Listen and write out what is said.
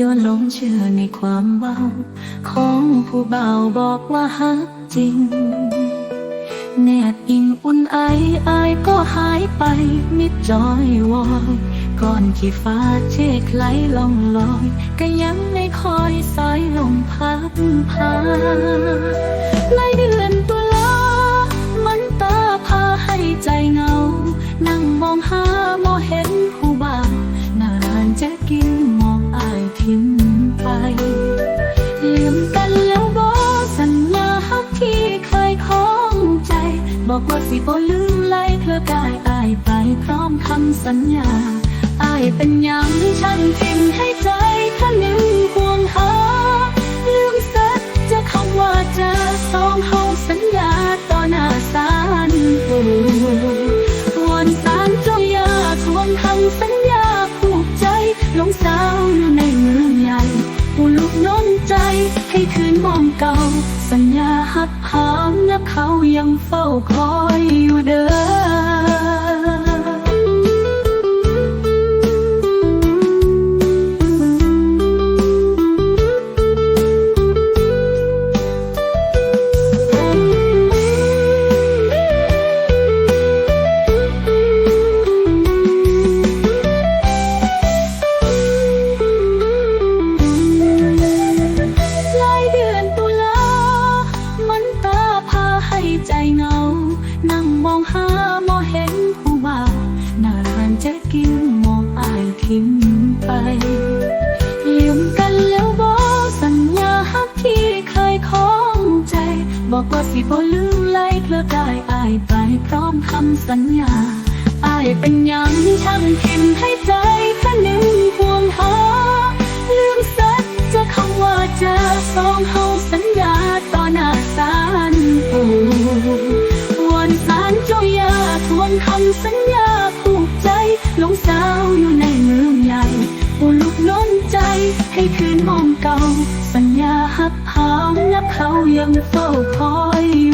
ย้อนหลงเชื่อในความเบา ของผู้เบาบอกว่าฮักจริง แนบอิงอุ่นไออายก็หายไปมิดจอยวอยก่อนที่ฟ้าเช็คไหลลองลอย ก็ยังไม่คอยสายลมพัดพา บอกว่าสิบ่ลืมไล่เพื่อกายอายไปพร้อมคำสัญญาอายเป็นหยังฉันทิ้งให้ใจท่านึงห่วงหาลืมสักจะคำว่าจอสองเฮาสัญญาต่อหน้าศาลปู่วอนศาลเจ้าอย่าทวงคำสัญญาผูกใจลงสา สัญญาหักหามนับเขายังเฝ้าคอย องหาโมเห็นผู้บ่าวหน้าร้านจะกินมองอายทิ้งไปลืมกันแล้วบอกสัญญาฮักที่เคยคล้องใจ บอกว่าสิบ่ลืมไล่เพลอกายอายไปพร้อมคำสัญญาอายเป็นยังช่างทิมให้ใจแค่หนึ่งห่วงหาลืมสักจะคำว่าจอสองเฮา ทวนคำสัญญาผูกใจลงสาวอยู่ในเมืองใหญ่ปูลุกน้นใจให้คืนมองเก่า สัญญาหักหามนับเขายังเฝ้าคอยอยู่